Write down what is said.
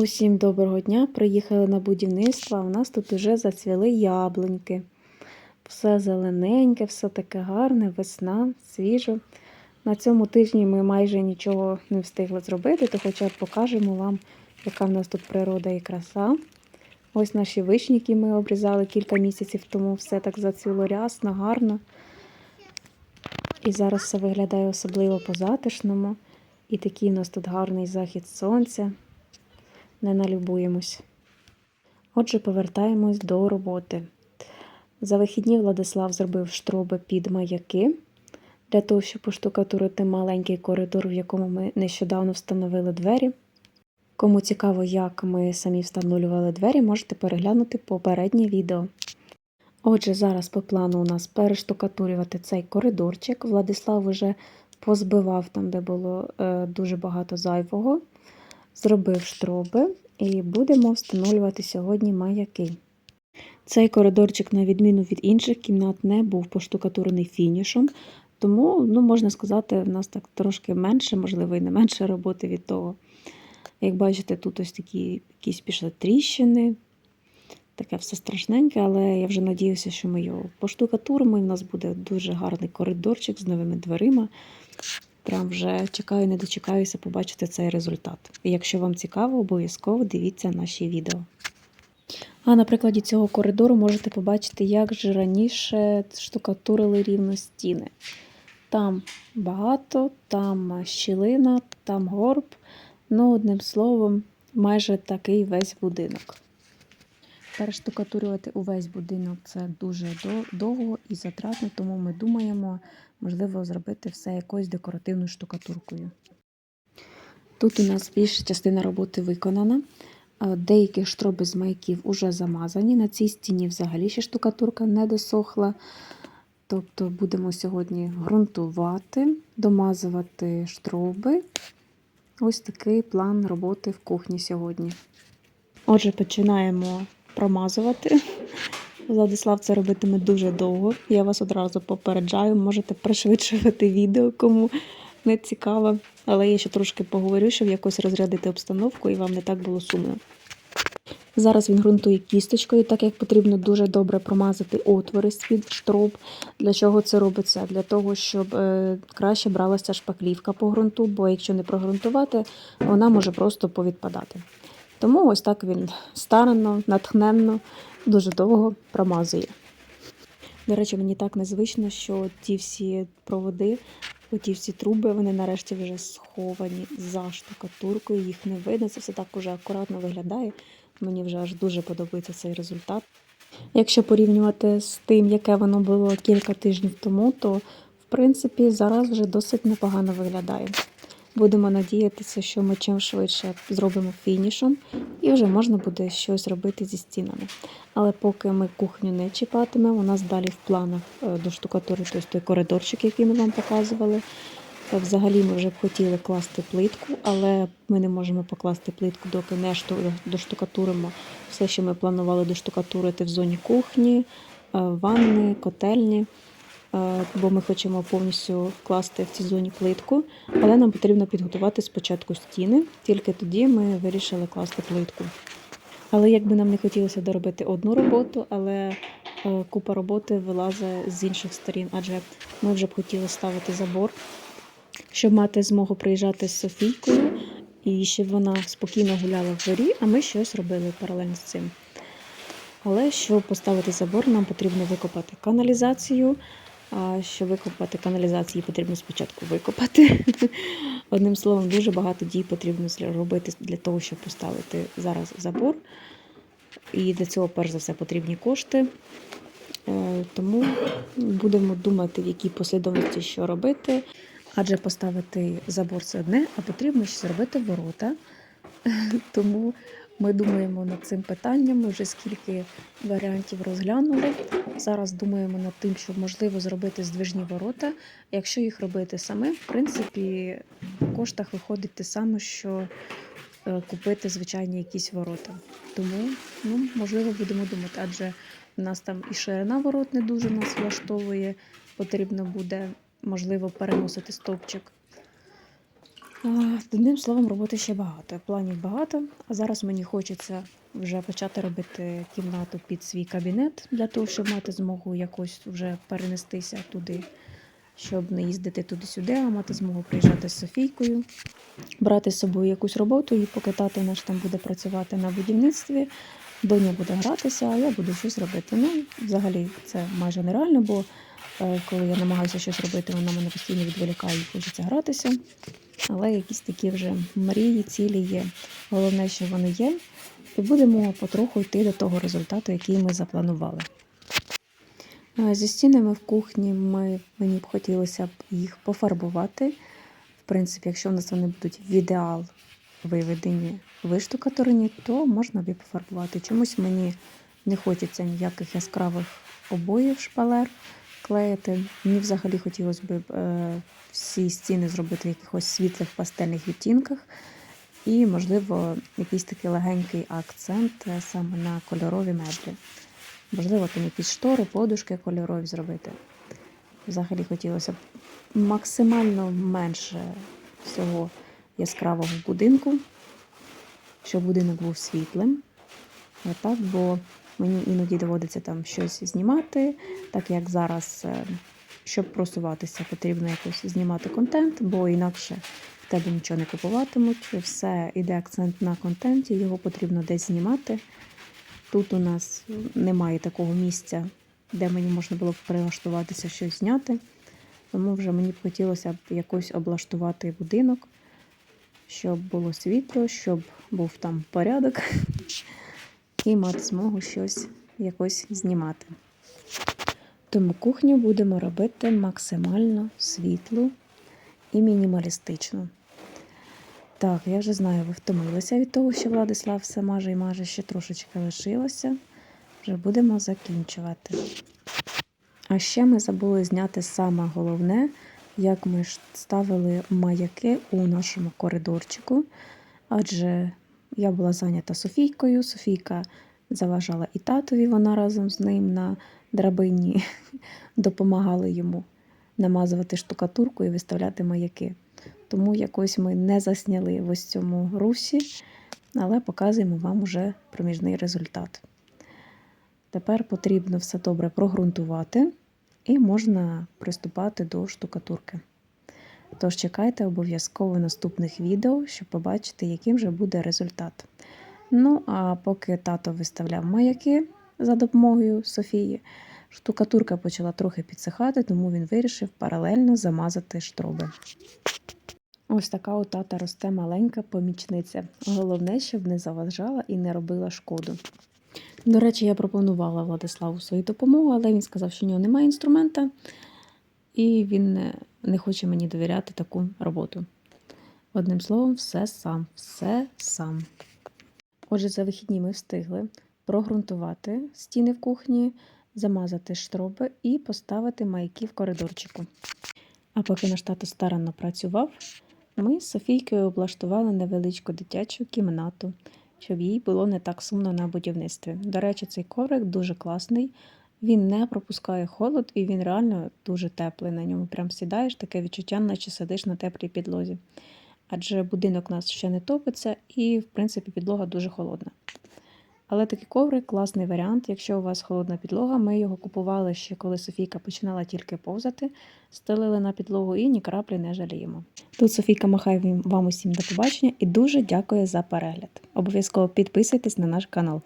Усім доброго дня! Приїхали на будівництво, а у нас тут уже зацвіли яблуньки. Все зелененьке, все таке гарне, весна, свіжо. На цьому тижні ми майже нічого не встигли зробити, то хоча б покажемо вам, яка в нас тут природа і краса. Ось наші вишні, які ми обрізали кілька місяців тому, все так зацвіло рясно, гарно. І зараз все виглядає особливо по-затишному. І такий у нас тут гарний захід сонця не налюбуємось. Отже, повертаємось до роботи. За вихідні Владислав зробив штроби під маяки для того, щоб поштукатурити маленький коридор, в якому ми нещодавно встановили двері. Кому цікаво, як ми самі встановлювали двері, можете переглянути попереднє відео. Отже, зараз по плану у нас перештукатурювати цей коридорчик. Владислав вже позбивав там, де було е, дуже багато зайвого зробив штроби і будемо встановлювати сьогодні маяки. Цей коридорчик, на відміну від інших кімнат, не був поштукатурений фінішом, тому, ну, можна сказати, в нас так трошки менше, можливо, і не менше роботи від того. Як бачите, тут ось такі якісь пішли тріщини. Таке все страшненьке, але я вже надіюся, що ми його поштукатуримо, і в нас буде дуже гарний коридорчик з новими дверима. Прям вже чекаю, не дочекаюся побачити цей результат. І якщо вам цікаво, обов'язково дивіться наші відео. А на прикладі цього коридору можете побачити, як же раніше штукатурили рівно стіни. Там багато, там щілина, там горб. Ну, одним словом, майже такий весь будинок. Перештукатурювати увесь будинок це дуже довго і затратно, тому ми думаємо, можливо, зробити все якоюсь декоративною штукатуркою. Тут у нас більша частина роботи виконана. Деякі штроби з маяків вже замазані. На цій стіні взагалі ще штукатурка не досохла. Тобто будемо сьогодні ґрунтувати, домазувати штроби. Ось такий план роботи в кухні сьогодні. Отже, починаємо промазувати. Владислав це робитиме дуже довго. Я вас одразу попереджаю, можете пришвидшувати відео, кому не цікаво. Але я ще трошки поговорю, щоб якось розрядити обстановку і вам не так було сумно. Зараз він ґрунтує кісточкою, так як потрібно дуже добре промазати отвори з-під штроб. Для чого це робиться? Для того, щоб е, краще бралася шпаклівка по ґрунту, бо якщо не прогрунтувати, вона може просто повідпадати. Тому ось так він старано, натхненно, дуже довго промазує. До речі, мені так незвично, що ті всі проводи, ті всі труби, вони нарешті вже сховані за штукатуркою, їх не видно. Це все так уже акуратно виглядає. Мені вже аж дуже подобається цей результат. Якщо порівнювати з тим, яке воно було кілька тижнів тому, то в принципі зараз вже досить непогано виглядає. Будемо надіятися, що ми чим швидше зробимо фінішом і вже можна буде щось робити зі стінами. Але поки ми кухню не чіпатимемо, у нас далі в планах е, до тобто той коридорчик, який ми вам показували. Е, взагалі ми вже б хотіли класти плитку, але ми не можемо покласти плитку, доки не доштукатуримо все, що ми планували доштукатурити в зоні кухні, е, ванни, котельні. Е, бо ми хочемо повністю вкласти в цій зоні плитку, але нам потрібно підготувати спочатку стіни, тільки тоді ми вирішили класти плитку. Але як би нам не хотілося доробити одну роботу, але е, купа роботи вилазить з інших сторін, адже ми вже б хотіли ставити забор, щоб мати змогу приїжджати з Софійкою і щоб вона спокійно гуляла в дворі, а ми щось робили паралельно з цим. Але щоб поставити забор, нам потрібно викопати каналізацію, а щоб викопати каналізації, потрібно спочатку викопати. Одним словом, дуже багато дій потрібно робити для того, щоб поставити зараз забор. І для цього, перш за все, потрібні кошти. Е, тому будемо думати, в якій послідовності що робити. Адже поставити забор це одне, а потрібно ще зробити ворота. Тому ми думаємо над цим питанням. Ми вже скільки варіантів розглянули. Зараз думаємо над тим, щоб можливо зробити здвижні ворота. Якщо їх робити саме, в принципі, в коштах виходить те саме, що е, купити звичайні якісь ворота. Тому, ну, можливо, будемо думати, адже в нас там і ширина ворот не дуже нас влаштовує. Потрібно буде, можливо, переносити стовпчик. Одним словом, роботи ще багато. Планів багато. А зараз мені хочеться вже почати робити кімнату під свій кабінет для того, щоб мати змогу якось вже перенестися туди, щоб не їздити туди-сюди, а мати змогу приїжджати з Софійкою, брати з собою якусь роботу, і поки тато наш там буде працювати на будівництві, доня буде гратися, а я буду щось робити. Ну, взагалі, це майже нереально, бо е, коли я намагаюся щось робити, вона мене постійно відволікає і хочеться гратися. Але якісь такі вже мрії, цілі є. Головне, що вони є, і будемо потроху йти до того результату, який ми запланували. Е, Зі стінами в кухні ми, мені б хотілося б їх пофарбувати. В принципі, якщо в нас вони будуть в ідеал виведені виштукатурені, то можна б і пофарбувати. Чомусь мені не хочеться ніяких яскравих обоїв шпалер клеїти. Мені взагалі хотілося б е, всі стіни зробити в якихось світлих пастельних відтінках. І, можливо, якийсь такий легенький акцент е, саме на кольорові меблі. Можливо, там якісь штори, подушки кольорові зробити. Взагалі хотілося б максимально менше всього яскравого будинку, щоб будинок був світлим. Отак, бо мені іноді доводиться там щось знімати, так як зараз, е, щоб просуватися, потрібно якось знімати контент, бо інакше в тебе нічого не купуватимуть. Все іде акцент на контенті, його потрібно десь знімати. Тут у нас немає такого місця, де мені можна було б прилаштуватися щось зняти. Тому вже мені б хотілося б якось облаштувати будинок, щоб було світло, щоб був там порядок і мати змогу щось якось знімати. Тому кухню будемо робити максимально світлу і мінімалістичну. Так, я вже знаю, ви втомилися від того, що Владислав все маже і маже, ще трошечки лишилося. Вже будемо закінчувати. А ще ми забули зняти саме головне, як ми ж ставили маяки у нашому коридорчику. Адже я була зайнята Софійкою. Софійка заважала і татові, вона разом з ним на драбині допомагала йому намазувати штукатурку і виставляти маяки. Тому якось ми не засняли в ось цьому русі, але показуємо вам уже проміжний результат. Тепер потрібно все добре прогрунтувати і можна приступати до штукатурки. Тож чекайте обов'язково наступних відео, щоб побачити, яким же буде результат. Ну, а поки тато виставляв маяки за допомогою Софії, штукатурка почала трохи підсихати, тому він вирішив паралельно замазати штроби. Ось така у тата росте маленька помічниця. Головне, щоб не заважала і не робила шкоду. До речі, я пропонувала Владиславу свою допомогу, але він сказав, що в нього немає інструмента, і він не, хоче мені довіряти таку роботу. Одним словом, все сам, все сам. Отже, за вихідні ми встигли прогрунтувати стіни в кухні, замазати штроби і поставити маяки в коридорчику. А поки наш тато старанно працював, ми з Софійкою облаштували невеличку дитячу кімнату, щоб їй було не так сумно на будівництві. До речі, цей коврик дуже класний. Він не пропускає холод і він реально дуже теплий. На ньому прям сідаєш, таке відчуття, наче сидиш на теплій підлозі. Адже будинок у нас ще не топиться і, в принципі, підлога дуже холодна. Але такий коврик класний варіант. Якщо у вас холодна підлога, ми його купували ще коли Софійка починала тільки повзати, стелили на підлогу і ні краплі не жаліємо. Тут Софійка махає вам усім до побачення і дуже дякую за перегляд. Обов'язково підписуйтесь на наш канал.